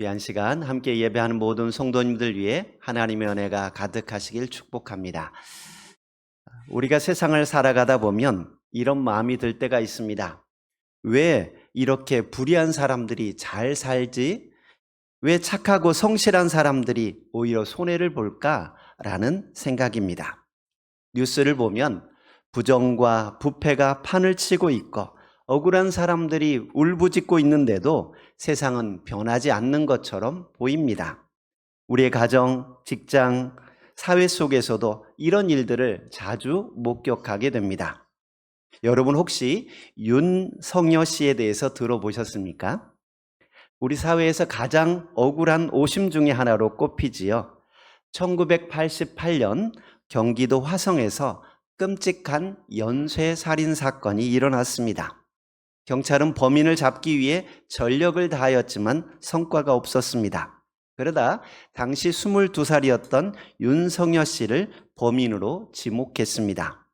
귀한 시간 함께 예배하는 모든 성도님들 위해 하나님의 은혜가 가득하시길 축복합니다. 우리가 세상을 살아가다 보면 이런 마음이 들 때가 있습니다. 왜 이렇게 불의한 사람들이 잘 살지? 왜 착하고 성실한 사람들이 오히려 손해를 볼까라는 생각입니다. 뉴스를 보면 부정과 부패가 판을 치고 있고 억울한 사람들이 울부짖고 있는데도 세상은 변하지 않는 것처럼 보입니다. 우리의 가정, 직장, 사회 속에서도 이런 일들을 자주 목격하게 됩니다. 여러분 혹시 윤성여 씨에 대해서 들어보셨습니까? 우리 사회에서 가장 억울한 오심 중의 하나로 꼽히지요. 1988년 경기도 화성에서 끔찍한 연쇄 살인 사건이 일어났습니다. 경찰은 범인을 잡기 위해 전력을 다하였지만 성과가 없었습니다. 그러다 당시 22살이었던 윤성여 씨를 범인으로 지목했습니다.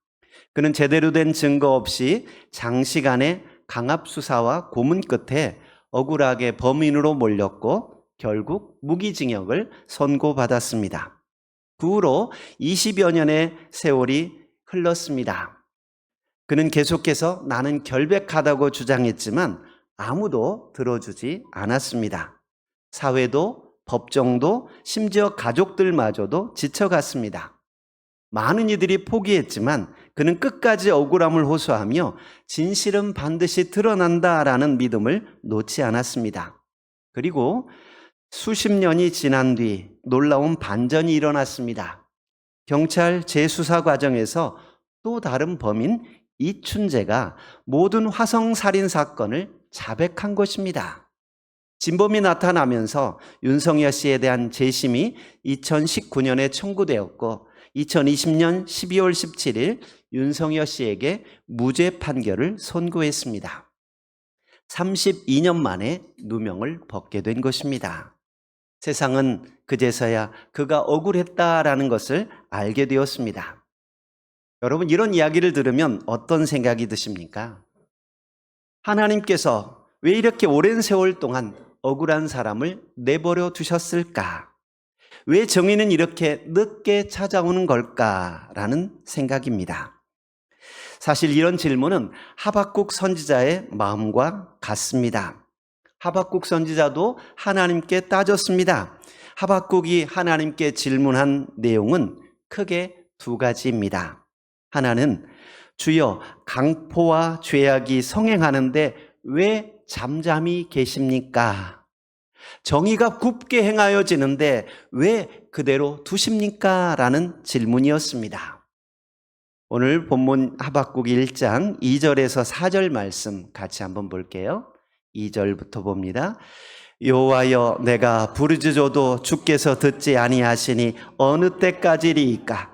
그는 제대로 된 증거 없이 장시간의 강압 수사와 고문 끝에 억울하게 범인으로 몰렸고 결국 무기징역을 선고받았습니다. 그 후로 20여 년의 세월이 흘렀습니다. 그는 계속해서 나는 결백하다고 주장했지만 아무도 들어주지 않았습니다. 사회도 법정도 심지어 가족들마저도 지쳐갔습니다. 많은 이들이 포기했지만 그는 끝까지 억울함을 호소하며 진실은 반드시 드러난다라는 믿음을 놓지 않았습니다. 그리고 수십 년이 지난 뒤 놀라운 반전이 일어났습니다. 경찰 재수사 과정에서 또 다른 범인 이춘재가 모든 화성 살인 사건을 자백한 것입니다. 진범이 나타나면서 윤성여 씨에 대한 재심이 2019년에 청구되었고 2020년 12월 17일 윤성여 씨에게 무죄 판결을 선고했습니다. 32년 만에 누명을 벗게 된 것입니다. 세상은 그제서야 그가 억울했다라는 것을 알게 되었습니다. 여러분, 이런 이야기를 들으면 어떤 생각이 드십니까? 하나님께서 왜 이렇게 오랜 세월 동안 억울한 사람을 내버려 두셨을까? 왜 정의는 이렇게 늦게 찾아오는 걸까라는 생각입니다. 사실 이런 질문은 하박국 선지자의 마음과 같습니다. 하박국 선지자도 하나님께 따졌습니다. 하박국이 하나님께 질문한 내용은 크게 두 가지입니다. 하나는 주여 강포와 죄악이 성행하는데 왜 잠잠히 계십니까? 정의가 굽게 행하여지는데 왜 그대로 두십니까? 라는 질문이었습니다. 오늘 본문 하박국 1장 2절에서 4절 말씀 같이 한번 볼게요. 2절부터 봅니다. 여호와여 내가 부르짖어도 주께서 듣지 아니하시니 어느 때까지리이까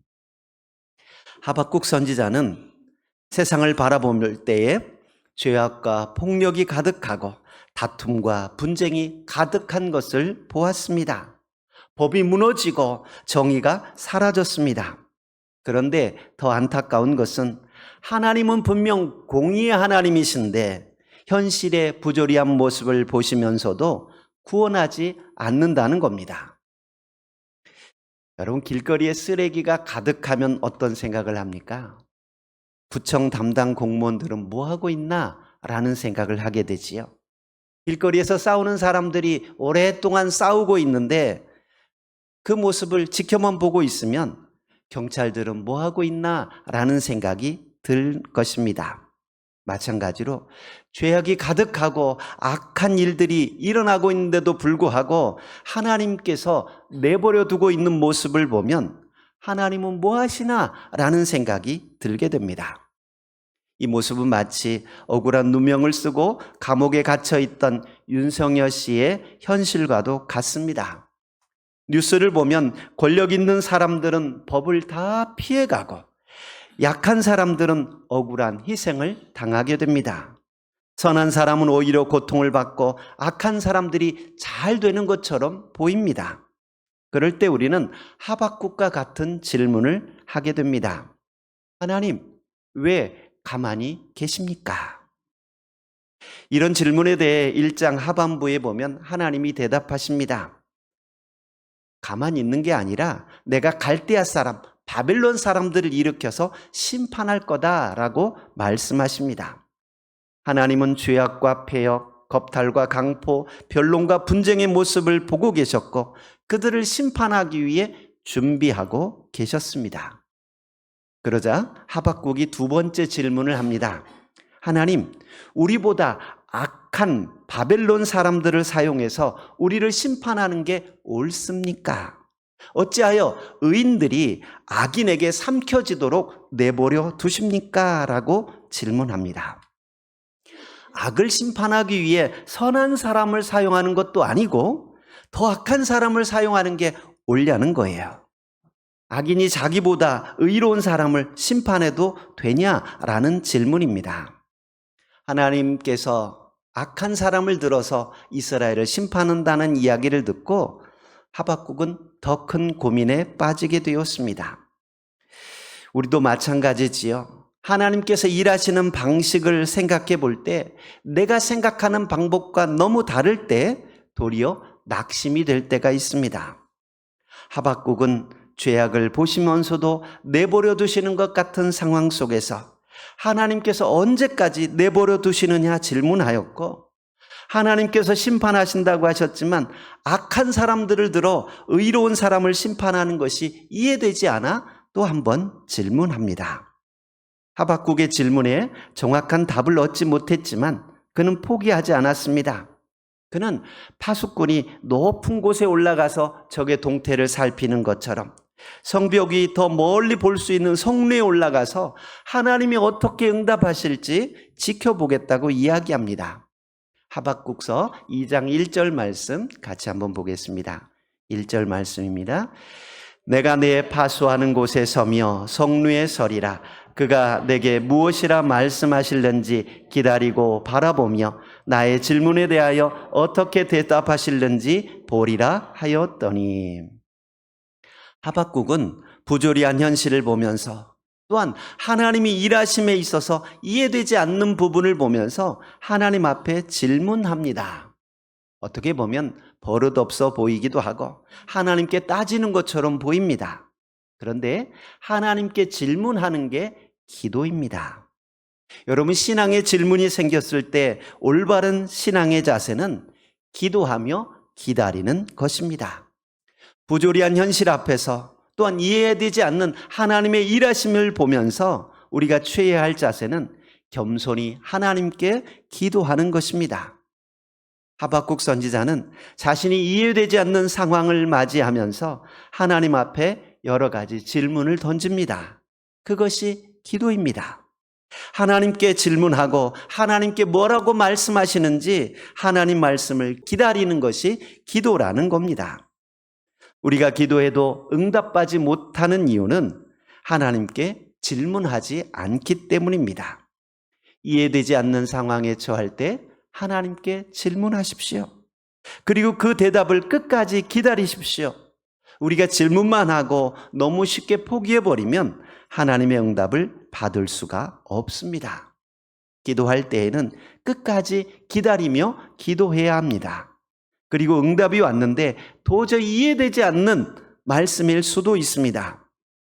하박국 선지자는 세상을 바라볼 때에 죄악과 폭력이 가득하고 다툼과 분쟁이 가득한 것을 보았습니다. 법이 무너지고 정의가 사라졌습니다. 그런데 더 안타까운 것은 하나님은 분명 공의의 하나님이신데 현실의 부조리한 모습을 보시면서도 구원하지 않는다는 겁니다. 여러분, 길거리에 쓰레기가 가득하면 어떤 생각을 합니까? 구청 담당 공무원들은 뭐 하고 있나? 라는 생각을 하게 되지요. 길거리에서 싸우는 사람들이 오랫동안 싸우고 있는데 그 모습을 지켜만 보고 있으면 경찰들은 뭐 하고 있나? 라는 생각이 들 것입니다. 마찬가지로 죄악이 가득하고 악한 일들이 일어나고 있는데도 불구하고 하나님께서 내버려 두고 있는 모습을 보면 하나님은 뭐 하시나? 라는 생각이 들게 됩니다. 이 모습은 마치 억울한 누명을 쓰고 감옥에 갇혀 있던 윤성여 씨의 현실과도 같습니다. 뉴스를 보면 권력 있는 사람들은 법을 다 피해가고 약한 사람들은 억울한 희생을 당하게 됩니다. 선한 사람은 오히려 고통을 받고 악한 사람들이 잘 되는 것처럼 보입니다. 그럴 때 우리는 하박국과 같은 질문을 하게 됩니다. 하나님, 왜 가만히 계십니까? 이런 질문에 대해 1장 하반부에 보면 하나님이 대답하십니다. 가만히 있는 게 아니라 내가 갈대아 사람, 바벨론 사람들을 일으켜서 심판할 거다라고 말씀하십니다. 하나님은 죄악과 폐역, 겁탈과 강포, 변론과 분쟁의 모습을 보고 계셨고 그들을 심판하기 위해 준비하고 계셨습니다. 그러자 하박국이 두 번째 질문을 합니다. 하나님, 우리보다 악한 바벨론 사람들을 사용해서 우리를 심판하는 게 옳습니까? 어찌하여 의인들이 악인에게 삼켜지도록 내버려 두십니까? 라고 질문합니다. 악을 심판하기 위해 선한 사람을 사용하는 것도 아니고 더 악한 사람을 사용하는 게 옳냐는 거예요. 악인이 자기보다 의로운 사람을 심판해도 되냐라는 질문입니다. 하나님께서 악한 사람을 들어서 이스라엘을 심판한다는 이야기를 듣고 하박국은 더 큰 고민에 빠지게 되었습니다. 우리도 마찬가지지요. 하나님께서 일하시는 방식을 생각해 볼 때 내가 생각하는 방법과 너무 다를 때 도리어 낙심이 될 때가 있습니다. 하박국은 죄악을 보시면서도 내버려 두시는 것 같은 상황 속에서 하나님께서 언제까지 내버려 두시느냐 질문하였고 하나님께서 심판하신다고 하셨지만 악한 사람들을 들어 의로운 사람을 심판하는 것이 이해되지 않아 또 한 번 질문합니다. 하박국의 질문에 정확한 답을 얻지 못했지만 그는 포기하지 않았습니다. 그는 파수꾼이 높은 곳에 올라가서 적의 동태를 살피는 것처럼 성벽이 더 멀리 볼 수 있는 성루에 올라가서 하나님이 어떻게 응답하실지 지켜보겠다고 이야기합니다. 하박국서 2장 1절 말씀 같이 한번 보겠습니다. 1절 말씀입니다. 내가 내 파수하는 곳에 서며 성루에 서리라. 그가 내게 무엇이라 말씀하실는지 기다리고 바라보며 나의 질문에 대하여 어떻게 대답하실는지 보리라 하였더니 하박국은 부조리한 현실을 보면서 또한 하나님이 일하심에 있어서 이해되지 않는 부분을 보면서 하나님 앞에 질문합니다. 어떻게 보면 버릇없어 보이기도 하고 하나님께 따지는 것처럼 보입니다. 그런데 하나님께 질문하는 게 기도입니다. 여러분, 신앙의 질문이 생겼을 때 올바른 신앙의 자세는 기도하며 기다리는 것입니다. 부조리한 현실 앞에서 또한 이해되지 않는 하나님의 일하심을 보면서 우리가 취해야 할 자세는 겸손히 하나님께 기도하는 것입니다. 하박국 선지자는 자신이 이해되지 않는 상황을 맞이하면서 하나님 앞에 여러 가지 질문을 던집니다. 그것이 기도입니다. 하나님께 질문하고 하나님께 뭐라고 말씀하시는지 하나님 말씀을 기다리는 것이 기도라는 겁니다. 우리가 기도해도 응답받지 못하는 이유는 하나님께 질문하지 않기 때문입니다. 이해되지 않는 상황에 처할 때 하나님께 질문하십시오. 그리고 그 대답을 끝까지 기다리십시오. 우리가 질문만 하고 너무 쉽게 포기해버리면 하나님의 응답을 받을 수가 없습니다. 기도할 때에는 끝까지 기다리며 기도해야 합니다. 그리고 응답이 왔는데 도저히 이해되지 않는 말씀일 수도 있습니다.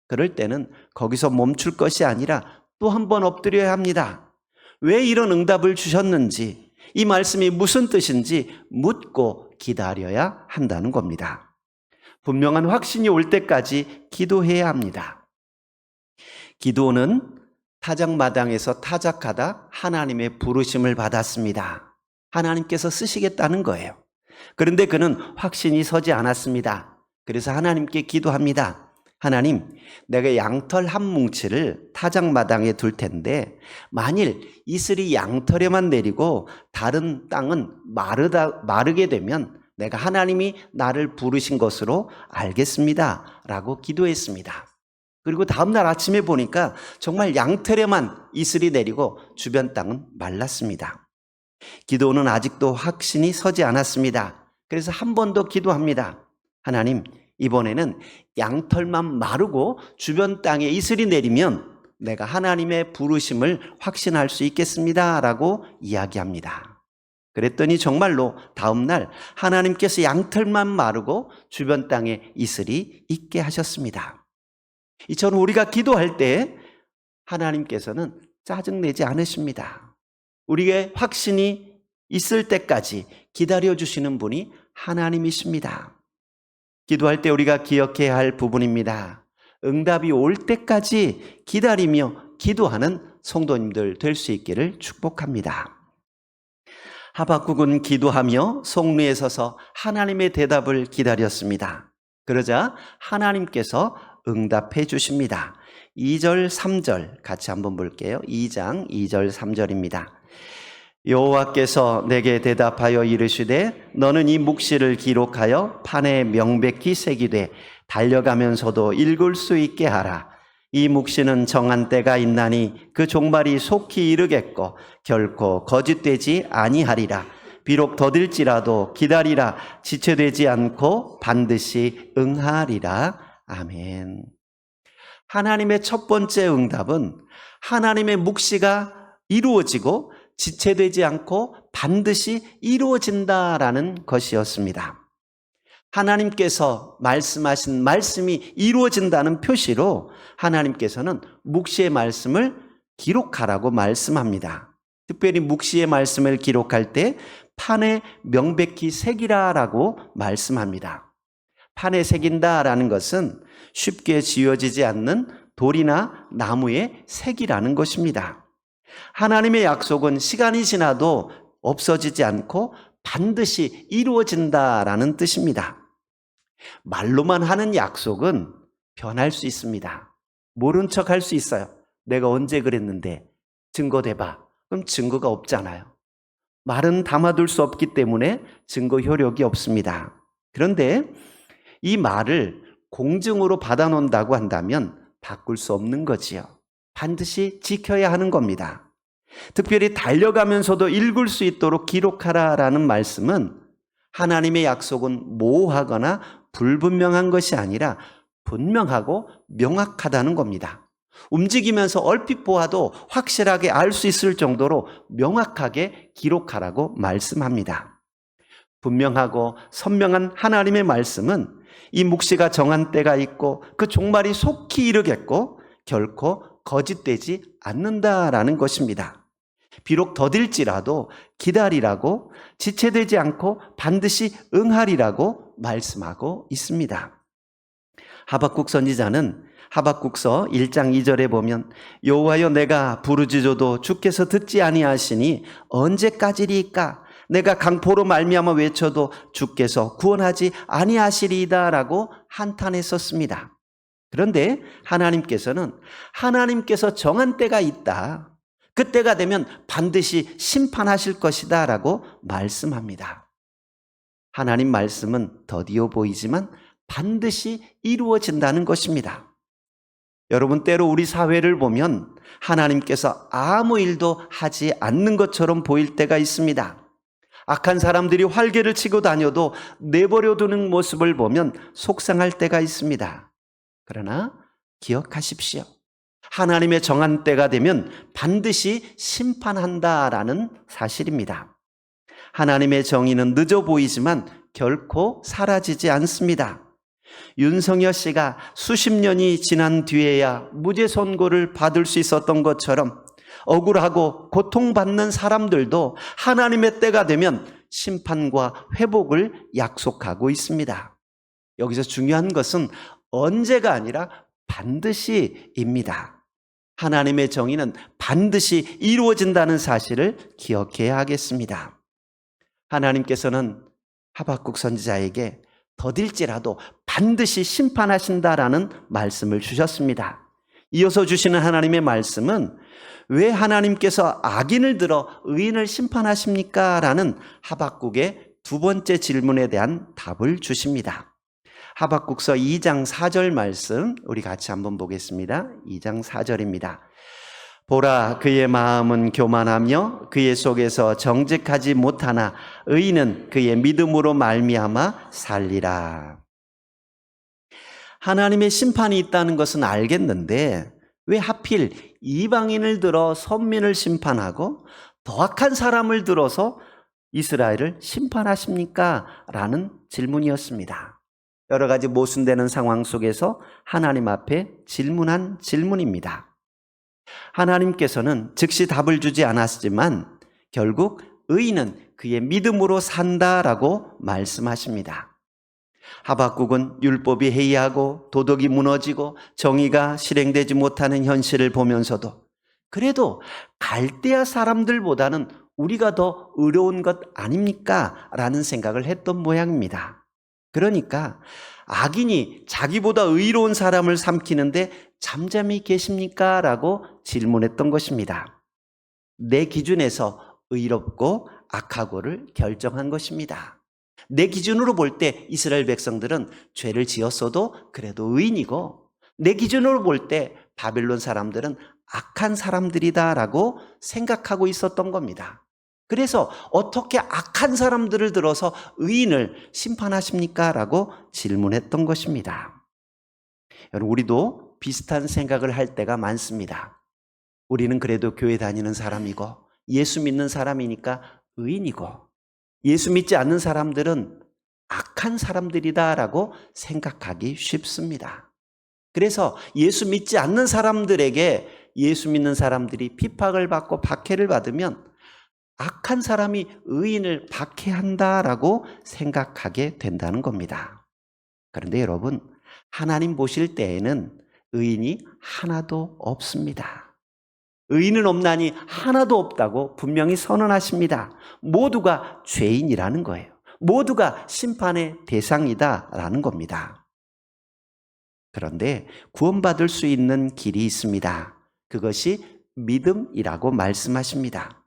그럴 때는 거기서 멈출 것이 아니라 또 한 번 엎드려야 합니다. 왜 이런 응답을 주셨는지, 이 말씀이 무슨 뜻인지 묻고 기다려야 한다는 겁니다. 분명한 확신이 올 때까지 기도해야 합니다. 기도는 타작마당에서 타작하다 하나님의 부르심을 받았습니다. 하나님께서 쓰시겠다는 거예요. 그런데 그는 확신이 서지 않았습니다. 그래서 하나님께 기도합니다. 하나님, 내가 양털 한 뭉치를 타작마당에 둘 텐데, 만일 이슬이 양털에만 내리고 다른 땅은 마르다, 마르게 되면 내가 하나님이 나를 부르신 것으로 알겠습니다. 라고 기도했습니다. 그리고 다음날 아침에 보니까 정말 양털에만 이슬이 내리고 주변 땅은 말랐습니다. 기도는 아직도 확신이 서지 않았습니다. 그래서 한 번 더 기도합니다. 하나님, 이번에는 양털만 마르고 주변 땅에 이슬이 내리면 내가 하나님의 부르심을 확신할 수 있겠습니다. 라고 이야기합니다. 그랬더니 정말로 다음날 하나님께서 양털만 마르고 주변 땅에 이슬이 있게 하셨습니다. 이처럼 우리가 기도할 때 하나님께서는 짜증내지 않으십니다. 우리의 확신이 있을 때까지 기다려주시는 분이 하나님이십니다. 기도할 때 우리가 기억해야 할 부분입니다. 응답이 올 때까지 기다리며 기도하는 성도님들 될 수 있기를 축복합니다. 하박국은 기도하며 성루에 서서 하나님의 대답을 기다렸습니다. 그러자 하나님께서 응답해 주십니다. 2절, 3절 같이 한번 볼게요. 2장 2절, 3절입니다. 여호와께서 내게 대답하여 이르시되 너는 이 묵시를 기록하여 판에 명백히 새기되 달려가면서도 읽을 수 있게 하라. 이 묵시는 정한 때가 있나니 그 종말이 속히 이르겠고 결코 거짓되지 아니하리라. 비록 더딜지라도 기다리라. 지체되지 않고 반드시 응하리라. 아멘. 하나님의 첫 번째 응답은 하나님의 묵시가 이루어지고 지체되지 않고 반드시 이루어진다라는 것이었습니다. 하나님께서 말씀하신 말씀이 이루어진다는 표시로 하나님께서는 묵시의 말씀을 기록하라고 말씀합니다. 특별히 묵시의 말씀을 기록할 때 판에 명백히 새기라라고 말씀합니다. 판에 새긴다라는 것은 쉽게 지워지지 않는 돌이나 나무의 색이라는 것입니다. 하나님의 약속은 시간이 지나도 없어지지 않고 반드시 이루어진다라는 뜻입니다. 말로만 하는 약속은 변할 수 있습니다. 모른 척 할 수 있어요. 내가 언제 그랬는데 증거 대봐. 그럼 증거가 없잖아요. 말은 담아둘 수 없기 때문에 증거 효력이 없습니다. 그런데 이 말을 공증으로 받아놓는다고 한다면 바꿀 수 없는 거지요. 반드시 지켜야 하는 겁니다. 특별히 달려가면서도 읽을 수 있도록 기록하라라는 말씀은 하나님의 약속은 모호하거나 불분명한 것이 아니라 분명하고 명확하다는 겁니다. 움직이면서 얼핏 보아도 확실하게 알 수 있을 정도로 명확하게 기록하라고 말씀합니다. 분명하고 선명한 하나님의 말씀은 이 묵시가 정한 때가 있고 그 종말이 속히 이르겠고 결코 거짓되지 않는다라는 것입니다. 비록 더딜지라도 기다리라고 지체되지 않고 반드시 응하리라고 말씀하고 있습니다. 하박국 선지자는 하박국서 1장 2절에 보면 여호와여 내가 부르짖어도 주께서 듣지 아니하시니 언제까지리까 내가 강포로 말미암아 외쳐도 주께서 구원하지 아니하시리이다라고 한탄했었습니다. 그런데 하나님께서는 하나님께서 정한 때가 있다. 그때가 되면 반드시 심판하실 것이다 라고 말씀합니다. 하나님 말씀은 더디어 보이지만 반드시 이루어진다는 것입니다. 여러분, 때로 우리 사회를 보면 하나님께서 아무 일도 하지 않는 것처럼 보일 때가 있습니다. 악한 사람들이 활개를 치고 다녀도 내버려 두는 모습을 보면 속상할 때가 있습니다. 그러나 기억하십시오. 하나님의 정한 때가 되면 반드시 심판한다라는 사실입니다. 하나님의 정의는 늦어 보이지만 결코 사라지지 않습니다. 윤성여 씨가 수십 년이 지난 뒤에야 무죄 선고를 받을 수 있었던 것처럼 억울하고 고통받는 사람들도 하나님의 때가 되면 심판과 회복을 약속하고 있습니다. 여기서 중요한 것은 언제가 아니라 반드시입니다. 하나님의 정의는 반드시 이루어진다는 사실을 기억해야 하겠습니다. 하나님께서는 하박국 선지자에게 더딜지라도 반드시 심판하신다라는 말씀을 주셨습니다. 이어서 주시는 하나님의 말씀은 왜 하나님께서 악인을 들어 의인을 심판하십니까? 라는 하박국의 두 번째 질문에 대한 답을 주십니다. 하박국서 2장 4절 말씀 우리 같이 한번 보겠습니다. 2장 4절입니다. 보라 그의 마음은 교만하며 그의 속에서 정직하지 못하나 의인은 그의 믿음으로 말미암아 살리라. 하나님의 심판이 있다는 것은 알겠는데 왜 하필 이방인을 들어 선민을 심판하고 더 악한 사람을 들어서 이스라엘을 심판하십니까? 라는 질문이었습니다. 여러 가지 모순되는 상황 속에서 하나님 앞에 질문한 질문입니다. 하나님께서는 즉시 답을 주지 않았지만 결국 의인은 그의 믿음으로 산다라고 말씀하십니다. 하박국은 율법이 해이하고 도덕이 무너지고 정의가 실행되지 못하는 현실을 보면서도 그래도 갈대아 사람들보다는 우리가 더 의로운 것 아닙니까? 라는 생각을 했던 모양입니다. 그러니까 악인이 자기보다 의로운 사람을 삼키는데 잠잠히 계십니까? 라고 질문했던 것입니다. 내 기준에서 의롭고 악하고를 결정한 것입니다. 내 기준으로 볼 때 이스라엘 백성들은 죄를 지었어도 그래도 의인이고 내 기준으로 볼 때 바벨론 사람들은 악한 사람들이다라고 생각하고 있었던 겁니다. 그래서 어떻게 악한 사람들을 들어서 의인을 심판하십니까? 라고 질문했던 것입니다. 여러분, 우리도 비슷한 생각을 할 때가 많습니다. 우리는 그래도 교회 다니는 사람이고 예수 믿는 사람이니까 의인이고 예수 믿지 않는 사람들은 악한 사람들이다라고 생각하기 쉽습니다. 그래서 예수 믿지 않는 사람들에게 예수 믿는 사람들이 핍박을 받고 박해를 받으면 악한 사람이 의인을 박해한다라고 생각하게 된다는 겁니다. 그런데 여러분, 하나님 보실 때에는 의인이 하나도 없습니다. 의인은 없나니 하나도 없다고 분명히 선언하십니다. 모두가 죄인이라는 거예요. 모두가 심판의 대상이다라는 겁니다. 그런데 구원받을 수 있는 길이 있습니다. 그것이 믿음이라고 말씀하십니다.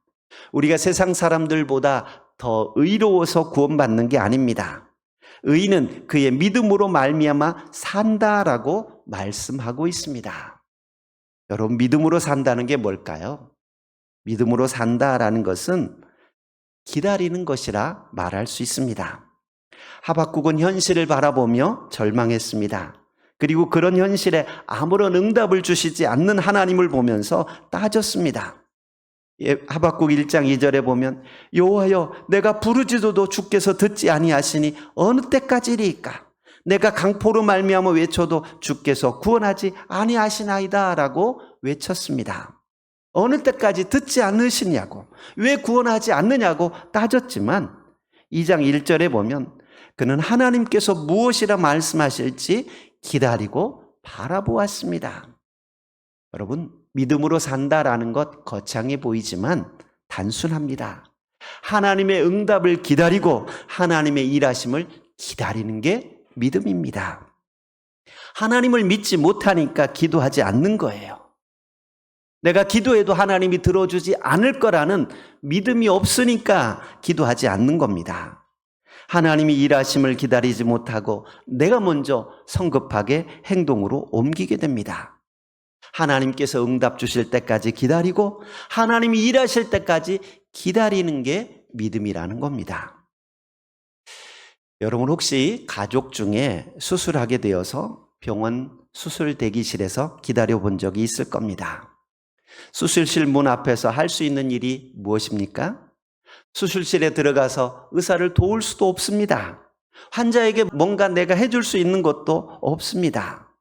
우리가 세상 사람들보다 더 의로워서 구원받는 게 아닙니다. 의인은 그의 믿음으로 말미암아 산다라고 말씀하고 있습니다. 여러분 믿음으로 산다는 게 뭘까요? 믿음으로 산다라는 것은 기다리는 것이라 말할 수 있습니다. 하박국은 현실을 바라보며 절망했습니다. 그리고 그런 현실에 아무런 응답을 주시지 않는 하나님을 보면서 따졌습니다. 예, 하박국 1장 2절에 보면 여호와여 내가 부르짖어도 주께서 듣지 아니하시니 어느 때까지리까 내가 강포로 말미암아 외쳐도 주께서 구원하지 아니하시나이다라고 외쳤습니다. 어느 때까지 듣지 않으시냐고 왜 구원하지 않느냐고 따졌지만 2장 1절에 보면 그는 하나님께서 무엇이라 말씀하실지 기다리고 바라보았습니다. 여러분 믿음으로 산다라는 것 거창해 보이지만 단순합니다. 하나님의 응답을 기다리고 하나님의 일하심을 기다리는 게 믿음입니다. 하나님을 믿지 못하니까 기도하지 않는 거예요. 내가 기도해도 하나님이 들어주지 않을 거라는 믿음이 없으니까 기도하지 않는 겁니다. 하나님이 일하심을 기다리지 못하고 내가 먼저 성급하게 행동으로 옮기게 됩니다. 하나님께서 응답 주실 때까지 기다리고 하나님이 일하실 때까지 기다리는 게 믿음이라는 겁니다. 여러분 혹시 가족 중에 수술하게 되어서 병원 수술 대기실에서 기다려 본 적이 있을 겁니다. 수술실 문 앞에서 할 수 있는 일이 무엇입니까? 수술실에 들어가서 의사를 도울 수도 없습니다. 환자에게 뭔가 내가 해줄 수 있는 것도 없습니다.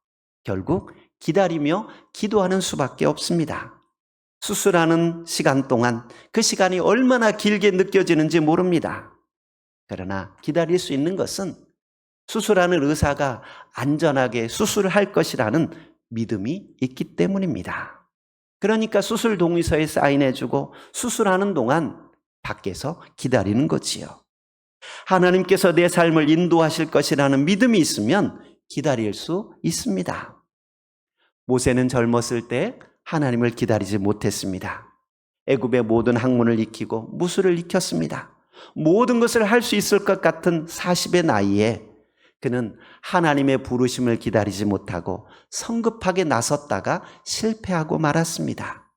결국 기다리며 기도하는 수밖에 없습니다. 수술하는 시간 동안 그 시간이 얼마나 길게 느껴지는지 모릅니다. 그러나 기다릴 수 있는 것은 수술하는 의사가 안전하게 수술을 할 것이라는 믿음이 있기 때문입니다. 그러니까 수술 동의서에 사인해주고 수술하는 동안 밖에서 기다리는 거지요. 하나님께서 내 삶을 인도하실 것이라는 믿음이 있으면 기다릴 수 있습니다. 모세는 젊었을 때 하나님을 기다리지 못했습니다. 애굽의 모든 학문을 익히고 무술을 익혔습니다. 모든 것을 할 수 있을 것 같은 40의 나이에 그는 하나님의 부르심을 기다리지 못하고 성급하게 나섰다가 실패하고 말았습니다.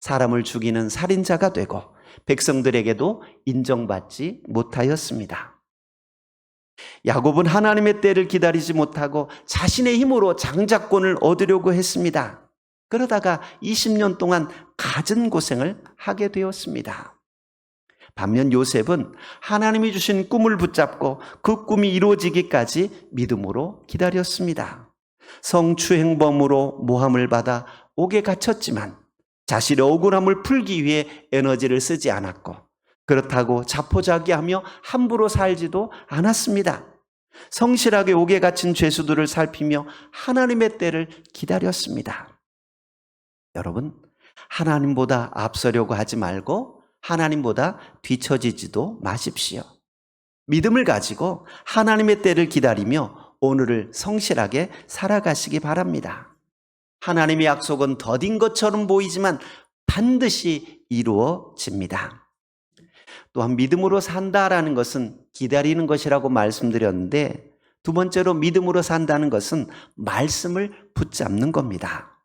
사람을 죽이는 살인자가 되고 백성들에게도 인정받지 못하였습니다. 야곱은 하나님의 때를 기다리지 못하고 자신의 힘으로 장자권을 얻으려고 했습니다. 그러다가 20년 동안 갖은 고생을 하게 되었습니다. 반면 요셉은 하나님이 주신 꿈을 붙잡고 그 꿈이 이루어지기까지 믿음으로 기다렸습니다. 성추행범으로 모함을 받아 옥에 갇혔지만 자신의 억울함을 풀기 위해 에너지를 쓰지 않았고 그렇다고 자포자기하며 함부로 살지도 않았습니다. 성실하게 옥에 갇힌 죄수들을 살피며 하나님의 때를 기다렸습니다. 여러분, 하나님보다 앞서려고 하지 말고 하나님보다 뒤처지지도 마십시오. 믿음을 가지고 하나님의 때를 기다리며 오늘을 성실하게 살아가시기 바랍니다. 하나님의 약속은 더딘 것처럼 보이지만 반드시 이루어집니다. 또한 믿음으로 산다라는 것은 기다리는 것이라고 말씀드렸는데 두 번째로 믿음으로 산다는 것은 말씀을 붙잡는 겁니다.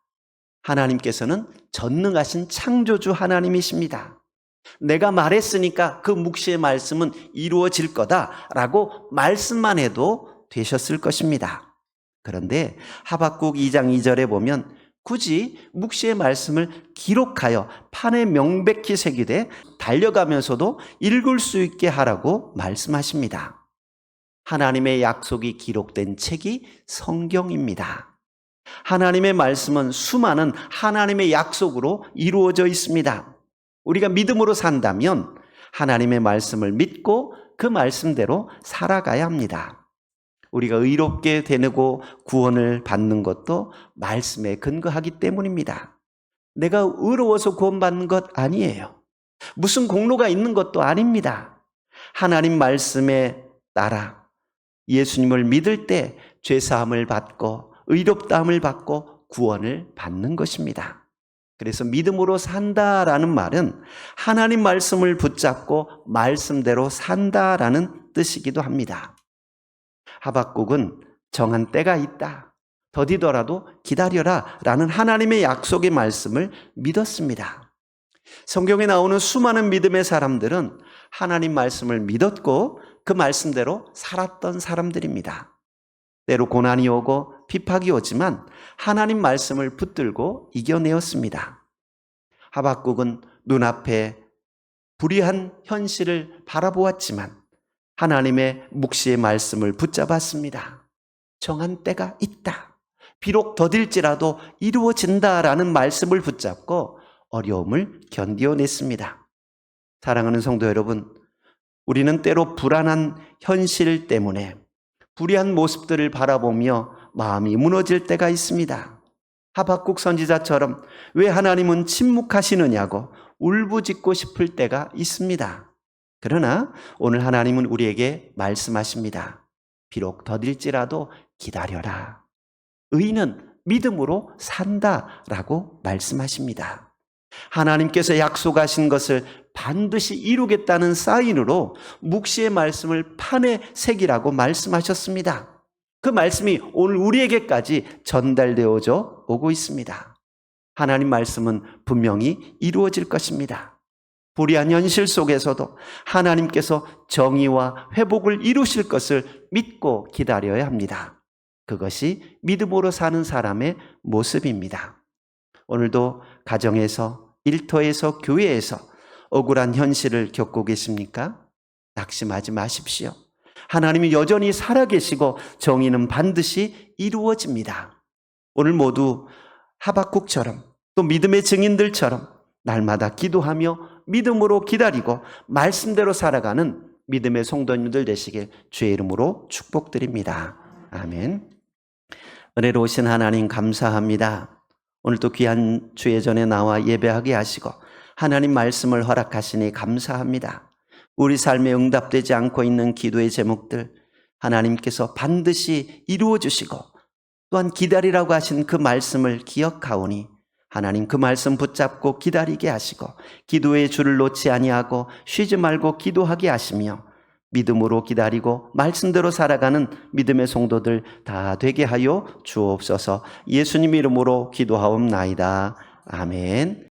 하나님께서는 전능하신 창조주 하나님이십니다. 내가 말했으니까 그 묵시의 말씀은 이루어질 거다라고 말씀만 해도 되셨을 것입니다. 그런데 하박국 2장 2절에 보면 굳이 묵시의 말씀을 기록하여 판에 명백히 새기되 달려가면서도 읽을 수 있게 하라고 말씀하십니다. 하나님의 약속이 기록된 책이 성경입니다. 하나님의 말씀은 수많은 하나님의 약속으로 이루어져 있습니다. 우리가 믿음으로 산다면 하나님의 말씀을 믿고 그 말씀대로 살아가야 합니다. 우리가 의롭게 되고 구원을 받는 것도 말씀에 근거하기 때문입니다. 내가 의로워서 구원받는 것 아니에요. 무슨 공로가 있는 것도 아닙니다. 하나님 말씀에 따라 예수님을 믿을 때 죄사함을 받고 의롭다함을 받고 구원을 받는 것입니다. 그래서 믿음으로 산다라는 말은 하나님 말씀을 붙잡고 말씀대로 산다라는 뜻이기도 합니다. 하박국은 정한 때가 있다. 더디더라도 기다려라 라는 하나님의 약속의 말씀을 믿었습니다. 성경에 나오는 수많은 믿음의 사람들은 하나님 말씀을 믿었고 그 말씀대로 살았던 사람들입니다. 때로 고난이 오고 비박이 오지만 하나님 말씀을 붙들고 이겨내었습니다. 하박국은 눈앞에 불의한 현실을 바라보았지만 하나님의 묵시의 말씀을 붙잡았습니다. 정한 때가 있다. 비록 더딜지라도 이루어진다라는 말씀을 붙잡고 어려움을 견디어냈습니다. 사랑하는 성도 여러분, 우리는 때로 불안한 현실 때문에 불의한 모습들을 바라보며 마음이 무너질 때가 있습니다. 하박국 선지자처럼 왜 하나님은 침묵하시느냐고 울부짖고 싶을 때가 있습니다. 그러나 오늘 하나님은 우리에게 말씀하십니다. 비록 더딜지라도 기다려라. 의인은 믿음으로 산다라고 말씀하십니다. 하나님께서 약속하신 것을 반드시 이루겠다는 사인으로 묵시의 말씀을 판에 새기라고 말씀하셨습니다. 그 말씀이 오늘 우리에게까지 전달되어져 오고 있습니다. 하나님 말씀은 분명히 이루어질 것입니다. 불의한 현실 속에서도 하나님께서 정의와 회복을 이루실 것을 믿고 기다려야 합니다. 그것이 믿음으로 사는 사람의 모습입니다. 오늘도 가정에서, 일터에서, 교회에서 억울한 현실을 겪고 계십니까? 낙심하지 마십시오. 하나님이 여전히 살아계시고 정의는 반드시 이루어집니다. 오늘 모두 하박국처럼 또 믿음의 증인들처럼 날마다 기도하며 믿음으로 기다리고 말씀대로 살아가는 믿음의 성도님들 되시길 주의 이름으로 축복드립니다. 아멘. 은혜로우신 하나님 감사합니다. 오늘도 귀한 주의 전에 나와 예배하게 하시고 하나님 말씀을 허락하시니 감사합니다. 우리 삶에 응답되지 않고 있는 기도의 제목들 하나님께서 반드시 이루어 주시고 또한 기다리라고 하신 그 말씀을 기억하오니 하나님 그 말씀 붙잡고 기다리게 하시고 기도의 줄을 놓지 아니하고 쉬지 말고 기도하게 하시며 믿음으로 기다리고 말씀대로 살아가는 믿음의 성도들 다 되게 하여 주옵소서. 예수님 이름으로 기도하옵나이다. 아멘.